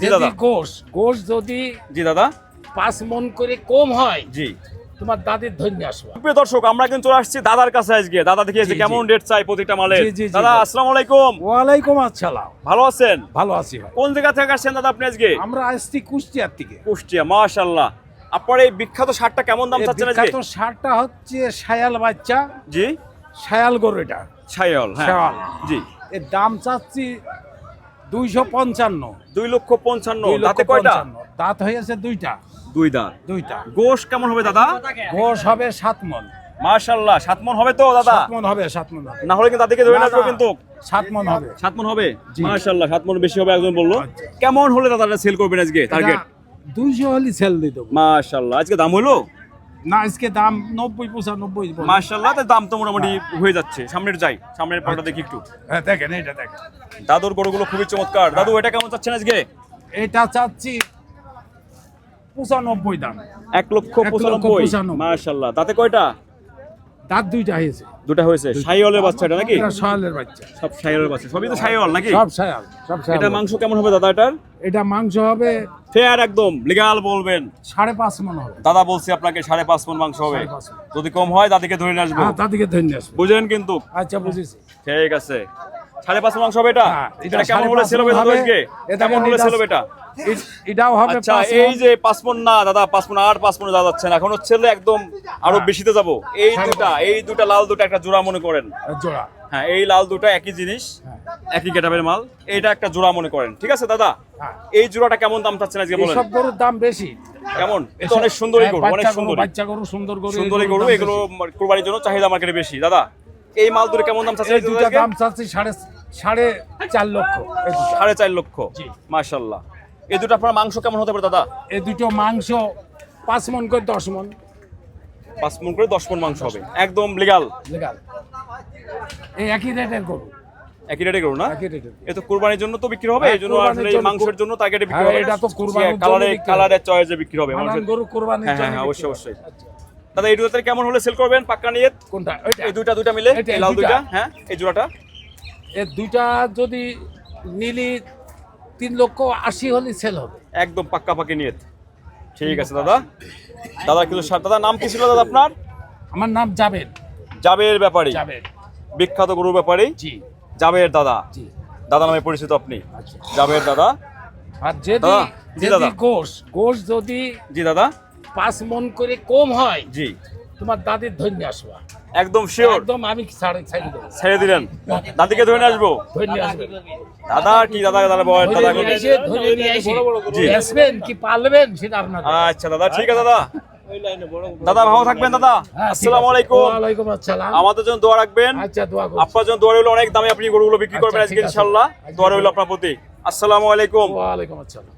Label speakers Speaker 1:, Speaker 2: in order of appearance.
Speaker 1: জি
Speaker 2: যদি
Speaker 1: দাদা।
Speaker 2: গোশ গোশ যদি
Speaker 1: জি দাদা।
Speaker 2: পাঁচ মন করে কম হয়
Speaker 1: জি।
Speaker 2: তোমার দাদির ধন্য আসবা।
Speaker 1: প্রিয় দর্শক আমরা কিন্তু চলে আসছি দাদার কাছে আজকে। দাদা দেখিয়েছে। কেমন রেট চাই প্রতিটা মালে দাদা। আসসালামু আলাইকুম।
Speaker 2: ওয়ালাইকুম আসসালাম।
Speaker 1: ভালো আছেন?
Speaker 2: ভালো আছি
Speaker 1: কোন জায়গা থেকে আসছেন দাদা আপনি আজকে?
Speaker 2: আমরা আসছি কুষ্টিয়ার থেকে
Speaker 1: কুষ্টিয়া মাশাআল্লাহ। আপনার এই বিখ্যাত শার্টটা কেমন দাম চাচ্ছেন আজকে?
Speaker 2: বিখ্যাত সারটা হচ্ছে সায়াল বাচ্চা।
Speaker 1: জি।
Speaker 2: সায়াল গরু এটা
Speaker 1: ছায়ল হ্যাঁ জি।
Speaker 2: এর দাম চাচ্ছি দুইশো পঞ্চান্ন।
Speaker 1: দুই লক্ষ পঞ্চান্ন। দাঁতে কয়টা?
Speaker 2: দাঁত হয়েছে দুইটা।
Speaker 1: দুই দাঁত।
Speaker 2: দুইটা।
Speaker 1: গোশ কেমন হবে দাদা?
Speaker 2: গোশ হবে সাত মন।
Speaker 1: মাশাআল্লাহ। সাত মন হবে তো দাদা?
Speaker 2: সাত মন হবে সাত মন
Speaker 1: না হলে কিন্তু দাদিকে ধরে
Speaker 2: না,
Speaker 1: কিন্তু।
Speaker 2: সাত মন হবে।
Speaker 1: সাত মন হবে?
Speaker 2: জি।
Speaker 1: সাত মন বেশি হবে একজন বলল।
Speaker 2: আচ্ছা।
Speaker 1: কেমন হলে দাদা সেল করবেন আজকে টার্গেট
Speaker 2: দুইশো হলে সেল দিয়ে দেবো।
Speaker 1: মাশাআল্লাহ আজকে দাম হলো?
Speaker 2: না আজকে দাম নব্বই পঁচানব্বই
Speaker 1: তার দাম তো মোটামুটি হয়ে যাচ্ছে। সামনের যাই সামনের পাটা দেখি একটু।
Speaker 2: হ্যাঁ দেখেন এটা দেখেন।
Speaker 1: দাদুর গরুগুলো খুবই চমৎকার। দাদু এটা কেমন চাচ্ছেন আজকে?
Speaker 2: এটা চাচ্ছি পঁচানব্বই দাম।
Speaker 1: এক লক্ষ পঁচানব্বই। মার্শাল্লাহ তাতে কয়টা?
Speaker 2: দাঁত দুইটা হয়েছে।
Speaker 1: দুটা হয়েছে। শাইওয়ালের বাচ্চাটা নাকি?
Speaker 2: শাইওয়ালের বাচ্চা।
Speaker 1: সব শাইওয়ালের বাচ্চা। সবই তো শাইওয়াল নাকি?
Speaker 2: সব শাইওয়াল সব
Speaker 1: এটা মাংস কেমন হবে দাদা এটার?
Speaker 2: এটা মাংস হবে
Speaker 1: ফেয়ার একদম লিগাল বলবেন।
Speaker 2: সাড়ে পাঁচ মন হবে।
Speaker 1: দাদা বলছি আপনাকে সাড়ে পাঁচ মন মাংস হবে। যদি কম হয় দাদিকে ধরে নিয়ে আসব।
Speaker 2: দাদিকে তাদেরকে নিয়ে আসব।
Speaker 1: বুঝেন কিন্তু?
Speaker 2: আচ্ছা বুঝেছি।
Speaker 1: ঠিক আছে। সাড়ে পাঁচ মাংস হবে এটা?
Speaker 2: হ্যাঁ, এটা
Speaker 1: এটা কেমন হলে সেল হবে দাদু। আজকে কেমন হলে সেল হবে এটা?
Speaker 2: এটাও হবে
Speaker 1: আচ্ছা এই যে না দাদা আর দাদা এখন হচ্ছে একদম আরও
Speaker 2: হ্যাঁ।
Speaker 1: বেশিতে যাব। এই দুটা এই দুটা লাল দুটা একটা জোড়া মনে করেন।
Speaker 2: জোড়া।
Speaker 1: হ্যাঁ এই লাল দুটা একই জিনিস
Speaker 2: হ্যাঁ।
Speaker 1: একই গেটাবের মাল। এইটা একটা জোড়া মনে করেন ঠিক আছে দাদা। এই জোড়াটা কেমন দাম চাচ্ছেন আজকে বলেন?
Speaker 2: এইসব গরুর দাম বেশি।
Speaker 1: কেমন? এ তো অনেক সুন্দরী
Speaker 2: হ্যাঁ,
Speaker 1: গরু অনেক সুন্দরী।
Speaker 2: বাচ্চা গরু সুন্দর গরু
Speaker 1: সুন্দরী গরু এগুলো। কোরবানির জন্য চাহিদা মার্কেটে বেশি দাদা? এই মাল দুটো কেমন দাম চাচ্ছেন
Speaker 2: এই দুটা দাম চাচ্ছি সাড়ে সাড়ে চার লক্ষ।
Speaker 1: সাড়ে চার লক্ষ।
Speaker 2: জি।
Speaker 1: মাশাল্লাহ এই দুটো আপনার মাংস কেমন হতে পারে দাদা?
Speaker 2: এই দুটো মাংস পাঁচ মন করে দশ মন।
Speaker 1: পাঁচ মন করে দশ মন মাংস হবে। একদম লিগাল
Speaker 2: লেগাল এই একই রেটের গরু।
Speaker 1: একই রেটে করুন না? এ তো কুরবানির জন্য তো বিক্রি হবে
Speaker 2: হ্যাঁ,
Speaker 1: এই জন্য আসলে এই মাংসের জন্য টার্গেটে বিক্রি
Speaker 2: হ্যাঁ,
Speaker 1: হবে।
Speaker 2: এটা তো কুরবানির
Speaker 1: কালারে। কালারের চয়েসে বিক্রি হবে। মানুষের।
Speaker 2: গরু কোরবানির
Speaker 1: হ্যাঁ,
Speaker 2: জন্য
Speaker 1: হ্যাঁ, অবশ্যই। অবশ্যই। দাদা এই দুটাতে কেমন হলে সেল করবেন? পাক্কা নিয়ে?
Speaker 2: কোনটা?
Speaker 1: এই দুইটা দুইটা মিলে? এই লাল
Speaker 2: দুইটা?
Speaker 1: হ্যাঁ এই জোড়াটা?
Speaker 2: এর দুইটা যদি নিলি তিন লক্ষ আশি হলে সেল হবে।
Speaker 1: একদম পাক্কা পাকি নিয়ে। ঠিক আছে দাদা। দাদা কিন্তু দাদা নাম কি ছিল দাদা আপনার?
Speaker 2: আমার নাম জাবেদ
Speaker 1: জাবের ব্যাপারী।
Speaker 2: জাবেদ
Speaker 1: বিখ্যাত গরুর ব্যাপারী?
Speaker 2: জি।
Speaker 1: জাবের দাদা।
Speaker 2: জি।
Speaker 1: দাদা নামে পরিচিত আপনি।
Speaker 2: আচ্ছা।
Speaker 1: জাবের দাদা।
Speaker 2: আর যদি যদি। গোশ গোশ যদি
Speaker 1: জি দাদা।
Speaker 2: পাঁচ মন করে কম হয়
Speaker 1: জি।
Speaker 2: তোমার দাদির ধন্য আসবা।
Speaker 1: একদম শিওর
Speaker 2: একদম আমি ছাড়ে ছাড়ি দেবো।
Speaker 1: ছেড়ে দিলেন। দাদিকে ধরে আসব?
Speaker 2: ধন্য আসবে।
Speaker 1: দাদা কি দাদা দাদা বয় দাদা
Speaker 2: নিয়ে এসে ধরে নিয়ে এসে
Speaker 1: জি।
Speaker 2: বেচবেন কি পালবেন সেটা আপনার
Speaker 1: আচ্ছা দাদা ঠিক আছে দাদা। দাদা ভালো থাকবেন দাদা।
Speaker 2: হ্যাঁ,
Speaker 1: আসসালামু আলাইকুম।
Speaker 2: ওয়ালাইকুম আসসালাম।
Speaker 1: আমাদের জন্য দোয়া রাখবেন।
Speaker 2: আচ্ছা দোয়া করছি।
Speaker 1: আপনার জন্য দোয়া রইল অনেক দামে। আপনি গরুগুলো বিক্রি
Speaker 2: আচ্ছা,
Speaker 1: করবেন আজকে
Speaker 2: আছে।
Speaker 1: ইনশাল্লাহ। দোয়া রইল আপনার প্রতি। আসসালামু আলাইকুম।
Speaker 2: ওয়ালাইকুম আসসালাম।